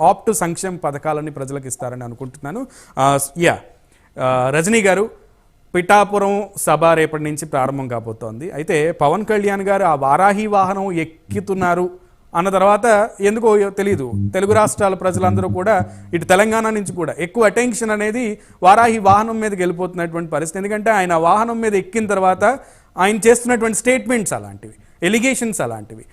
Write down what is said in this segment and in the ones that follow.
ఆప్టు సంక్షేమ పథకాలని ప్రజలకు ఇస్తారని అనుకుంటున్నాను. యా. రజనీ గారు పిఠాపురం సభ రేపటి నుంచి ప్రారంభం కాబోతోంది. అయితే పవన్ కళ్యాణ్ గారు ఆ వారాహి వాహనం ఎక్కుతున్నారు అన్న తర్వాత ఎందుకో తెలియదు తెలుగు రాష్ట్రాల ప్రజలందరూ కూడా ఇటు తెలంగాణ నుంచి కూడా ఎక్కువ అటెన్షన్ అనేది వారాహి వాహనం మీదకి వెళ్ళిపోతున్నటువంటి పరిస్థితి. ఎందుకంటే ఆయన వాహనం మీద ఎక్కిన తర్వాత ఆయన చేస్తున్నటువంటి స్టేట్మెంట్స్ అలాంటివి ఎలిగేషన్స్ అలాంటివి.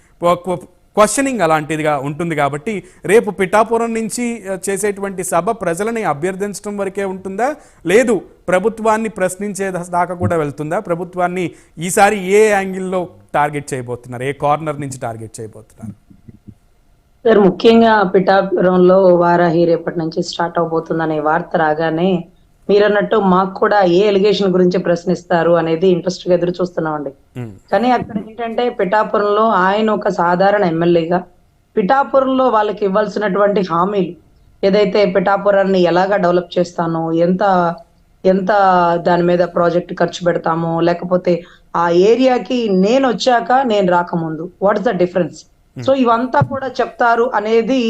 క్వశ్చనింగ్ అలాంటిదిగా ఉంటుంది కాబట్టి రేపు పిఠాపురం నుంచి చేసేటువంటి సభ ప్రజలని అభ్యర్థించడం వరకే ఉంటుందా? లేదు. ప్రభుత్వాన్ని ప్రశ్నించే దాకా కూడా వెళ్తుందా? ప్రభుత్వాన్ని ఈసారి ఏ యాంగిల్లో టార్గెట్ చేయబోతున్నారు? ఏ కార్నర్ నుంచి టార్గెట్ చేయబోతున్నారు? సార్ ముఖ్యంగా పిఠాపురంలో వారాహి రేపటి నుంచి స్టార్ట్ అవబోతుందనే వార్త రాగానే మీరన్నట్టు మాకు కూడా ఏ ఎలిగేషన్ గురించి ప్రశ్నిస్తారు అనేది ఇంట్రెస్ట్గా ఎదురు చూస్తున్నామండి. కానీ అక్కడ ఏంటంటే పిఠాపురంలో ఆయన ఒక సాధారణ ఎమ్మెల్యేగా పిఠాపురంలో వాళ్ళకి ఇవ్వాల్సినటువంటి హామీలు ఏదైతే పిఠాపురాన్ని ఎలాగా డెవలప్ చేస్తానో ఎంత ఎంత దాని మీద ప్రాజెక్ట్ ఖర్చు పెడతామో లేకపోతే ఆ ఏరియాకి నేను వచ్చాక నేను రాకముందు what is the difference so ఇవంతా కూడా చెప్తారు అనేది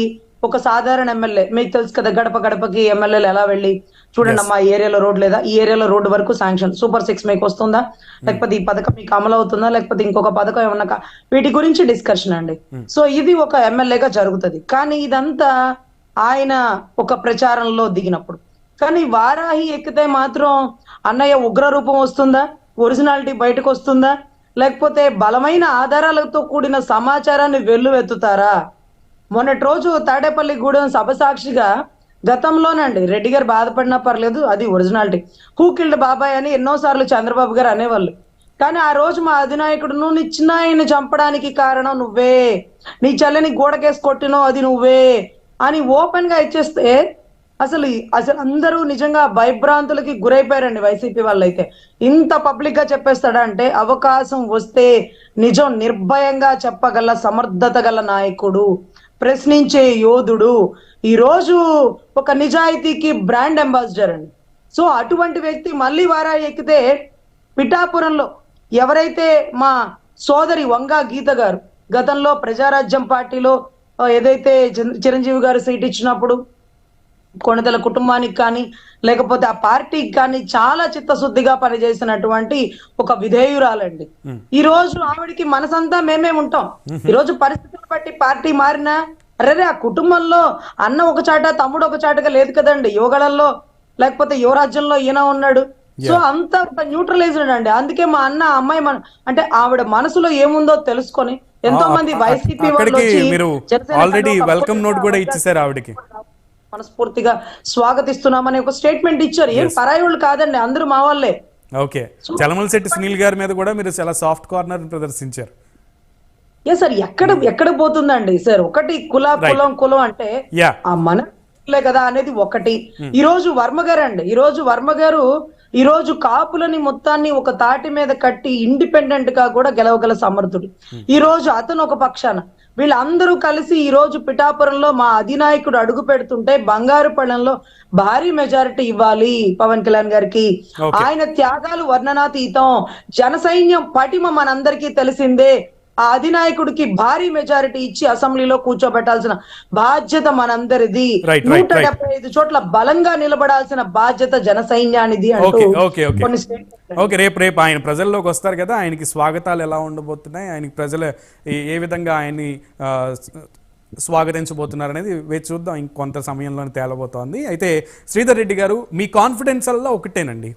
ఒక సాధారణ ఎమ్మెల్యే మీకు తెలుసు కదా గడప గడపకి ఎమ్మెల్యేలు ఎలా వెళ్ళి చూడండి అమ్మా ఈ ఏరియాలో రోడ్ లేదా? ఈ ఏరియాలో రోడ్డు వరకు శాంక్షన్. సూపర్ సిక్స్ మీకు వస్తుందా? లేకపోతే ఈ పథకం మీకు అమలు అవుతుందా? లేకపోతే ఇంకొక పథకం ఏమన్నా వీటి గురించి డిస్కషన్ అండి. సో ఇది ఒక ఎమ్మెల్యేగా జరుగుతుంది. కానీ ఇదంతా ఆయన ఒక ప్రచారంలో దిగినప్పుడు. కానీ వారాహి ఎక్కితే మాత్రం అన్నయ్య ఉగ్ర రూపం వస్తుందా? ఒరిజినాలిటీ బయటకు వస్తుందా? లేకపోతే బలమైన ఆధారాలతో కూడిన సమాచారాన్ని వెల్లువెత్తుతారా? మొన్నటి రోజు తాడేపల్లి గూడెం సభ సాక్షిగా గతంలోనండి రెడ్డి గారు బాధపడినా పర్లేదు అది ఒరిజినాలిటీ. హూ కిల్డ్ బాబాయ్ అని ఎన్నోసార్లు చంద్రబాబు గారు అనేవాళ్ళు. కానీ ఆ రోజు మా అధినాయకుడు నువ్వు నీ చిన్నాయన్ని చంపడానికి కారణం నువ్వే. నీ చెల్లని గోడకేసి కొట్టినో అది నువ్వే అని ఓపెన్గా ఇచ్చేస్తే అసలు అసలు అందరూ నిజంగా భయభ్రాంతులకి గురైపోయారండి వైసీపీ వాళ్ళైతే. ఇంత పబ్లిక్గా చెప్పేస్తాడా అంటే అవకాశం వస్తే నిజం నిర్భయంగా చెప్పగల సమర్థత గల నాయకుడు. ప్రశ్నించే యోధుడు. ఈరోజు ఒక నిజాయితీకి బ్రాండ్ అంబాసిడర్ అండి. సో అటువంటి వ్యక్తి మళ్ళీ వారా ఎక్కితే పిఠాపురంలో ఎవరైతే మా సోదరి వంగా గీత గారు గతంలో ప్రజారాజ్యం పార్టీలో ఏదైతే చిరంజీవి గారు సీట్ ఇచ్చినప్పుడు కొణిదల కుటుంబానికి కానీ లేకపోతే ఆ పార్టీకి కానీ చాలా చిత్తశుద్ధిగా పనిచేసినటువంటి ఒక విధేయురాలండి. ఈ రోజు ఆవిడికి మనసంతా మేమే ఉంటాం. ఈ రోజు పరిస్థితులు బట్టి పార్టీ మారినా అరే ఆ కుటుంబంలో అన్న ఒక చాట తమ్ముడు ఒక చాటగా లేదు కదండి. యువగళల్లో లేకపోతే యువరాజ్యంలో ఈయన ఉన్నాడు. సో అంత న్యూట్రలైజ్డ్ అండి. అందుకే మా అన్న అమ్మాయి మన అంటే ఆవిడ మనసులో ఏముందో తెలుసుకొని ఎంతో మంది వైసీపీ ఆల్రెడీ వెల్కమ్ నోట్ కూడా ఇచ్చేసారు ఆవిడకి. మనస్ఫూర్తిగా స్వాగతిస్తున్నామని ఒక స్టేట్మెంట్ ఇచ్చారు. ఏం పరాయి వాళ్ళు కాదండి అందరూ మా వాళ్ళే. ఓకే. చలమల శెట్టి సునీల్ గారి మీద కూడా మీరు చాలా సాఫ్ట్ కార్నర్ ప్రదర్శించారు. ఏ సార్ ఎక్కడ ఎక్కడ పోతుందండి సార్? ఒకటి కుల కులం కులం అంటే ఆ మనలే కదా అనేది ఒకటి. ఈ రోజు వర్మ గారు అండి ఈ రోజు వర్మ గారు ఈ రోజు కాపులని మొత్తాన్ని ఒక తాటి మీద కట్టి ఇండిపెండెంట్గా కూడా గెలవగల సమర్థుడు. ఈ రోజు అతను ఒక పక్షాన. వీళ్ళందరూ కలిసి ఈ రోజు పిఠాపురంలో మా అధినాయకుడు అడుగు పెడుతుంటే బంగారు పళ్ళంలో భారీ మెజారిటీ ఇవ్వాలి పవన్ కళ్యాణ్ గారికి. ఆయన త్యాగాలు వర్ణనాతీతం. జన సైన్యం పటిమ మనందరికీ తెలిసిందే. ఆ అధినాయకుడికి భారీ మెజారిటీ ఇచ్చి అసెంబ్లీలో కూర్చోబెట్టాల్సిన బాధ్యత మనందరిది. నూట. డెబ్బై ఐదు చోట్ల బలంగా నిలబడాల్సిన బాధ్యత జన సైన్యానిది అంటూ ఓకే రేపు రేపు ఆయన ప్రజల్లోకి వస్తారు కదా ఆయనకి స్వాగతాలు ఎలా ఉండబోతున్నాయి ఆయనకి ప్రజలు ఏ- విధంగా ఆయన్ని స్వాగతించబోతున్నారు అనేది వేచి చూద్దాం. ఇంకొంత సమయంలోనే తేలబోతోంది. అయితే శ్రీధర్ రెడ్డి గారు మీ కాన్ఫిడెన్స్ అల్లా ఒకటేనండి.